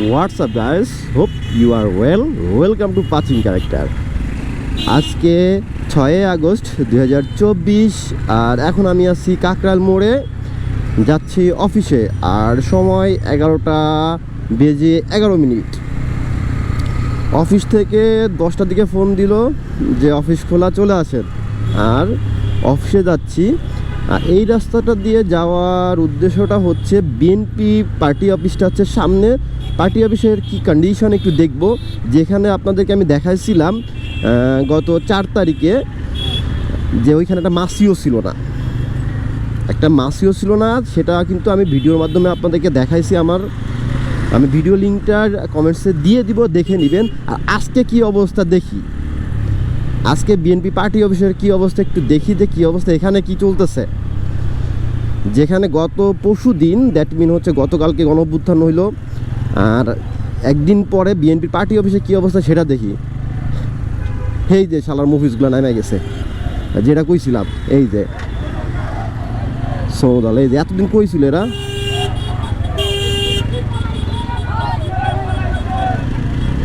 WhatsApp guys hope you are well welcome to passing character আজকে ছয়ই August দু হাজার চব্বিশ, আর এখন আমি আছি কাকরাল মোড়ে। যাচ্ছি অফিসে, আর সময় এগারোটা বেজে এগারো মিনিট। অফিস থেকে দশটার দিকে ফোন দিল যে, অফিস খোলা চলে আসেন। আর অফিসে যাচ্ছি এই রাস্তাটা দিয়ে যাওয়ার উদ্দেশ্যটা হচ্ছে বিএনপি পার্টি অফিসটা হচ্ছে সামনে। পার্টি অফিসের কি কন্ডিশন একটু দেখব। যেখানে আপনাদেরকে আমি দেখাইছিলাম গত চার তারিখে যে ওইখানে একটা মাসিও ছিল না। একটা মাসিও ছিল না, সেটা কিন্তু আমি ভিডিওর মাধ্যমে আপনাদেরকে দেখাইছি আমার। আমি ভিডিও লিঙ্কটা কমেন্টসে দিয়ে দিব, দেখে নেবেন। আর আজকে কি অবস্থা দেখি। আজকে বিএনপি পার্টি অফিসের কি অবস্থা একটু দেখি যে কী অবস্থা, এখানে কি চলতেছে? যেখানে গত পরশু দিন দ্যাট মিন হচ্ছে গতকালকে গণঅভ্যুত্থান হইল, আর একদিন পরে বিএনপি পার্টি অফিসে কি অবস্থা সেটা দেখি। এই যে শালার মুভিসগুলো নামে গেছে। যেটা কইছিলাম, এই যে সৌদাল এই যে এতদিন কইছিল এরা?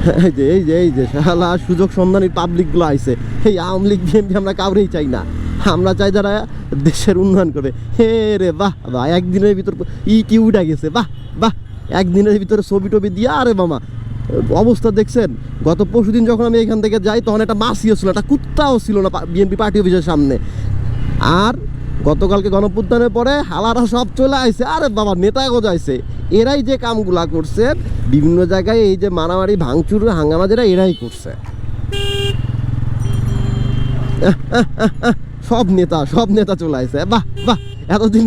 এই যে এই যে এই যে, শালা, সুযোগ সন্ধানী পাবলিকগুলো আইছে। এই আওয়ামী লীগ, বিএনপি আমরা কাউরেই চাই না। আমরা চাই যারা দেশের উন্নয়ন করবে হে রে বাহ বাহ, একদিনের ভিতর ই কি উঠা গেছে। বাহ বাহ, একদিনের ভিতরে ছবি টবি দিয়ে, আরে মামা। অবস্থা দেখছেন? গত পরশুদিন যখন আমি এখান থেকে যাই, তখন একটা মাসিও ছিল একটা কুত্তাও ছিল না বিএনপি পার্টি অফিসের সামনে। আর গতকালকে গণপুত্থানের পরে হালারা সব চলে আইছে। আরে বাবা, নেতা যাইছে। এরাই যে কামগুলা করছে, বিভিন্ন জায়গায় এই যে মারামারি, ভাঙচুর, হাঙ্গামা যেটা, এরাই করছে। সব নেতা সব নেতা চলে আসছে বাহ বাহ, এতদিন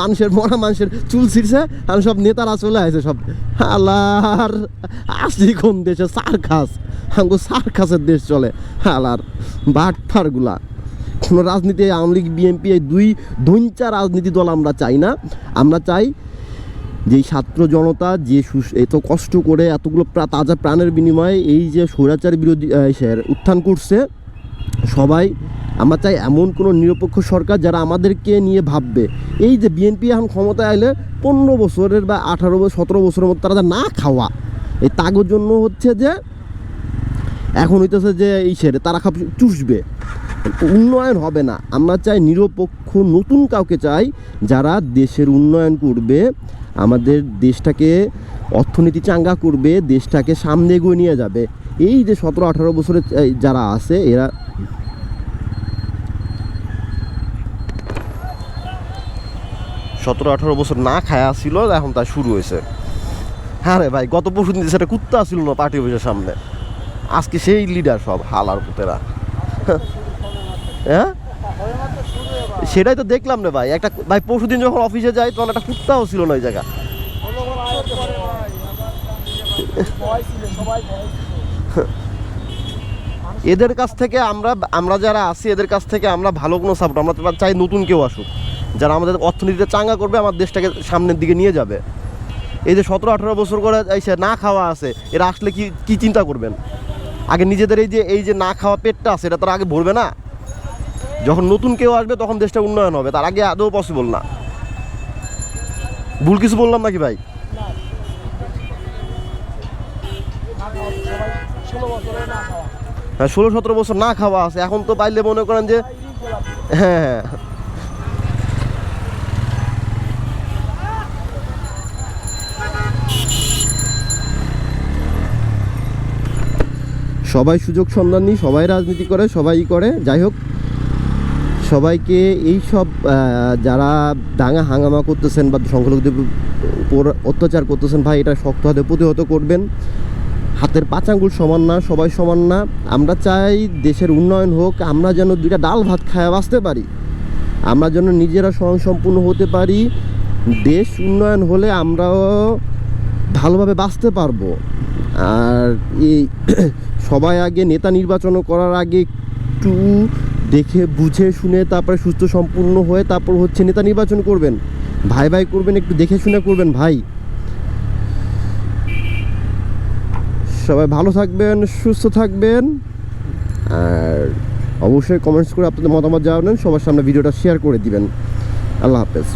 মানুষের, মরা মানুষের চুল ছিঁড়ছে, আর সব নেতারা চলে আসে সব। হালার আসি কোন দেশে? সার্কাস। হাঙ্গো সার্কাসের দেশ চলে। হালার, বাটফারগুলা। কোনো রাজনীতি, আওয়ামী লীগ, বিএনপি, এই দুই ধৈঞ্চা রাজনীতি দল আমরা চাই না। আমরা চাই যে ছাত্র জনতা যে এত কষ্ট করে এতগুলো তাজা প্রাণের বিনিময়ে এই যে স্বৈরাচার বিরোধী উত্থান করছে, সবাই, আমরা চাই এমন কোনো নিরপেক্ষ সরকার যারা আমাদেরকে নিয়ে ভাববে। এই যে বিএনপি এখন ক্ষমতায় আইলে পনেরো বছরের বা আঠারো বছর সতেরো বছরের মধ্যে তারা না খাওয়া। এই তাগোর জন্য হচ্ছে যে, এখন হইতেছে যে এই সেরে তারা খাপ চুষবে। উন্নয়ন হবে না। আমরা চাই নিরপেক্ষ, নতুন কাউকে চাই যারা দেশের উন্নয়ন করবে, আমাদের দেশটাকে অর্থনীতি চাঙ্গা করবে, দেশটাকে সামনে এগিয়ে নিয়ে যাবে। এই যে সতেরো, আঠারো বছরের যারা আছে, এরা সতেরো, আঠারো বছর না খায়া ছিল, এখন তা শুরু হয়েছে। হ্যাঁ রে ভাই, গত পরশু দিন সেটা কুত্তা ছিল না পার্টি অফিসের সামনে। আজকে সেই লিডার সব, হালার পুতেরা। হ্যাঁ? সেটাই তো দেখলাম রে ভাই। একটা ভাই পরশু দিন যখন অফিসে যাই, তখন একটা কুত্তাও ছিল না ওই জায়গা। এদের কাছ থেকে আমরা আমরা যারা আছি, এদের কাছ থেকে আমরা ভালো কোনো সাপোর্ট আমরা চাই নতুন কেউ আসুক। যারা আমাদের অর্থনীতিতে চাঙ্গা করবে, আমার দেশটাকে সামনের দিকে নিয়ে যাবে। এই যে সতেরো, আঠেরো বছর করে এসে না খাওয়া আছে, এরা আসলে কি কি চিন্তা করবেন? আগে নিজেদের এই যে এই যে না খাওয়া পেটটা আছে, এটা তারা আগে ভরবে না? যখন নতুন কেউ আসবে, তখন দেশটা উন্নয়ন হবে। তার আগে আদৌ পসিবল না। ভুল কিছু বললাম নাকি ভাই? হ্যাঁ ষোলো সতেরো বছর না খাওয়া আছে। এখন তো পাইলে মনে করেন যে হ্যাঁ হ্যাঁ। সবাই সুযোগ সন্ধানী সবাই রাজনীতি করে, সবাই করে, যাই হোক। সবাইকে এই সব যারা দাঙ্গা হাঙ্গামা করতেছেন বা সংখ্যালঘুদের উপর অত্যাচার করতেছেন, ভাই, এটা শক্ত হাতে প্রতিহত করবেন। হাতের পাঁচ আঙ্গুল সমান না, সবাই সমান না। আমরা চাই দেশের উন্নয়ন হোক, আমরা যেন দুইটা ডাল ভাত খায় বাঁচতে পারি। আমরা যেন নিজেরা স্বয়ংসম্পূর্ণ হতে পারি। দেশ উন্নয়ন হলে আমরাও ভালোভাবে বাঁচতে পারব। আর এই সবাই আগে নেতা নির্বাচন করার আগে একটু দেখে বুঝে শুনে তারপরে সুস্থ সম্পূর্ণ হয়ে তারপর হচ্ছে নেতা নির্বাচন করবেন। ভাই ভাই করবেন, একটু দেখে শুনে করবেন ভাই। সবাই ভালো থাকবেন, সুস্থ থাকবেন। আর অবশ্যই কমেন্টস করে আপনাদের মতামত জানাবেন, সবার সামনে ভিডিওটা শেয়ার করে দিবেন। আল্লাহ হাফেজ।